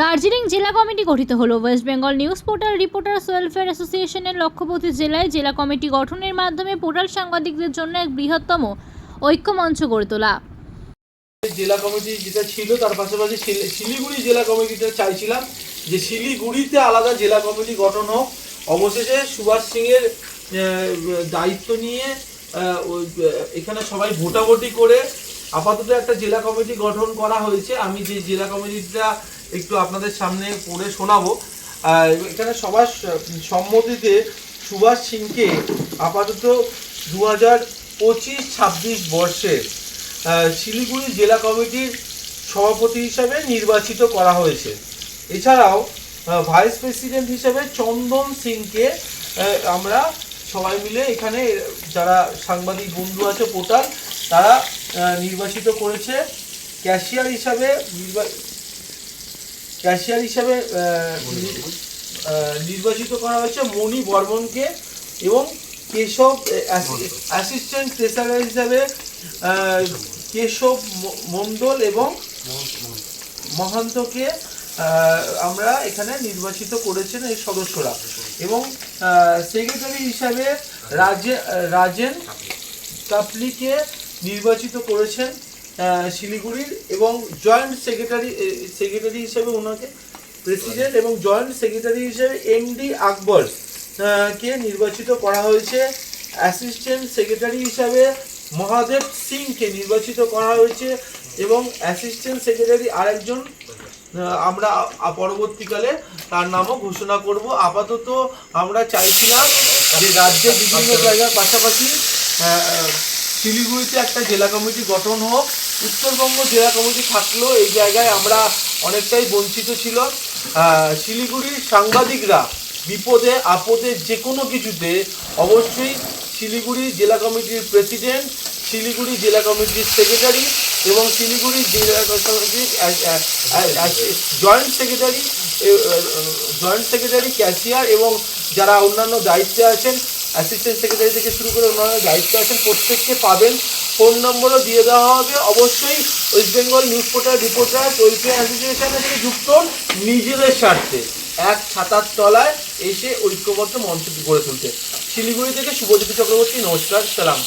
দার্জিলিং জেলা কমিটি গঠিত হলো। West Bengal news portal, reporters welfare অ্যাসোসিয়েশনের লক্ষ্যপতি জেলায় জেলা কমিটি গঠনের মাধ্যমে পোর্টাল সাংবাদিকদের জন্য এক বৃহত্তম ঐক্যমঞ্চ গড়ে তোলা। জেলা কমিটি যেটা ছিল, তার পাশাপাশি শিলিগুড়ি জেলা কমিটিটা চাইছিলাম যে শিলিগুড়িতে আলাদা জেলা কমিটি গঠন হোক। অবশেষে সুভাষ সিংয়ের দায়িত্ব নিয়ে এখানে সবাই ভোটাভুটি করে আপাতত একটা জেলা কমিটি গঠন করা হয়েছে। আমি যে জেলা কমিটিটা একটু আপনাদের সামনে পড়ে শোনাবো। এখানে সবার সম্মতিতে সুভাষ সিংকে আপাতত দু হাজার পঁচিশ ছাব্বিশ বর্ষে শিলিগুড়ি জেলা কমিটির সভাপতি হিসাবে নির্বাচিত করা হয়েছে। এছাড়াও ভাইস প্রেসিডেন্ট হিসেবে চন্দন সিংকে আমরা সবাই মিলে এখানে যারা সাংবাদিক বন্ধু আছে, পোর্টাল, তারা নির্বাচিত করেছে। ক্যাশিয়ার হিসাবে ক্যাশিয়ার হিসাবে নির্বাচিত করা হয়েছে মণি বর্মনকে এবং কেশব অ্যাসিস্ট্যান্ট ট্রেসারার হিসাবে কেশব মণ্ডল এবং মহান্তকে আমরা এখানে নির্বাচিত করেছেন এই সদস্যরা। এবং সেক্রেটারি হিসাবে রাজে, রাজেন কাপলিকে নির্বাচিত করেছেন। শিলিগুড়ির এবং জয়েন্ট সেক্রেটারি সেক্রেটারি হিসেবে ওনাকে প্রেসিডেন্ট এবং জয়েন্ট সেক্রেটারি হিসেবে এমডি আকবর কে নির্বাচিত করা হয়েছে। অ্যাসিস্ট্যান্ট সেক্রেটারি হিসাবে মহাদেব সিংকে নির্বাচিত করা হয়েছে এবং অ্যাসিস্ট্যান্ট সেক্রেটারি আরেকজন আমরা পরবর্তীকালে তার নামও ঘোষণা করব। আপাতত আমরা চাইছিলাম যে রাজ্যের বিভিন্ন জায়গার পাশাপাশি শিলিগুড়িতে একটা জেলা কমিটি গঠন হোক, উত্তরবঙ্গ জেলা কমিটি থাকলেও এই জায়গায় আমরা অনেকটাই বঞ্চিত ছিল। শিলিগুড়ির সাংবাদিকরা বিপদে, আপদে যে কোনো কিছুতে অবশ্যই শিলিগুড়ি জেলা কমিটির প্রেসিডেন্ট, শিলিগুড়ি জেলা কমিটির সেক্রেটারি এবং শিলিগুড়ি জেলা কমিটির joint secretary joint secretary, cashier এবং যারা অন্যান্য দায়িত্বে আছেন অ্যাসিস্ট্যান্ট সেক্রেটারি থেকে শুরু করে অন্যান্য দায়িত্ব আছেন প্রত্যেককে পাবেন। ফোন নম্বরও দিয়ে দেওয়া হবে। অবশ্যই West Bengal news portal reporter welfare অ্যাসোসিয়েশনের সাথে যুক্ত নিজেদের স্বার্থে। এক ছাতার তলায় এসে ঐক্যবদ্ধ মঞ্চ গড়ে তুলতে। শিলিগুড়ি থেকে শুভজ্যোতি চক্রবর্তী, নমস্কার, সালাম।